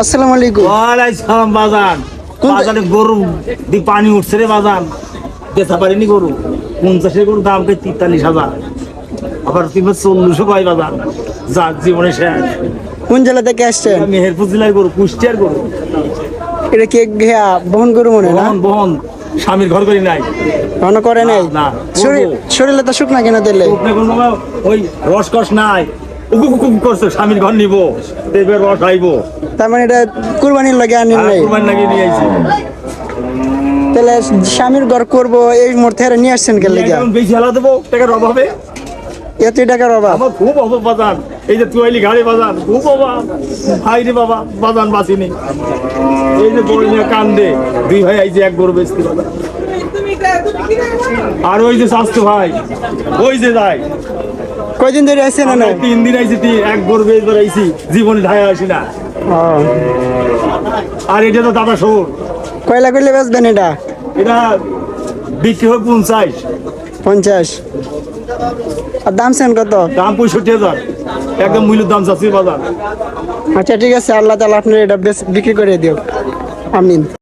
আসসালামু আলাইকুম। ওয়ালাই সালাম বাজান। কোন- বাজারে গরু দি পানি উঠছে রে বাজান। বেচা পারিনি গরু। পঞ্চাশের গরু দাম কে তেতাল্লিশ হাজার? আবার তুমি চল্লিশও পাই বাজান। যার জীবনে শেষ। কোন জেলা থেকে আসছেন? মেহেরপুর জেলার গরু কুষ্টিয়ার গরু। এটা কে বহন করু মনে না? বহন বহন। স্বামীর ঘর করি নাই। মনে করে নাই? না, শরীর শরীরে তো শুকনা কেনা দিলে। ওই রস কস নাই। উকু কুকু করছে স্বামীর ঘর নিব দেবের রস আইব তার মানে এটা কুরবানির লাগে আনি নাই নিয়ে আইছি। তাহলে স্বামীর ঘর করব এই মুহূর্তে হেরে নিয়ে আসছেন কে লেগে এখন বেশি হেলা দেবো টাকার অভাবে। এত টাকার অভাব? আমার খুব অভাব বাজান। এই যে তুই আইলি গাড়ি বাজান। খুব অভাব। ভাই রে বাবা বাজান বাঁচিনি। এই যে নিয়ে কান্দে। দুই ভাই আইছে এক গরু বেচতে বাজান। আর ওই যে স্বাস্থ্য ভাই ওই যে যাই। কয়দিন ধরে আসছেন না তিন দিন আইছি তিন এক গরু বেচবার আইছি জীবনে ধায় আসি না। আর এটা তো দাদা শোর কয়লা করলে বেচবেন এটা? এটা বিক্রি হয় পঞ্চাশ। পঞ্চাশ। আর দাম সেন কত? দাম পঁয়ষট্টি হাজার। একদম মূল্য দাম চাচ্ছি বাজার। আচ্ছা ঠিক আছে আল্লাহ তালা আপনার এটা বিক্রি করে দিও আমিন।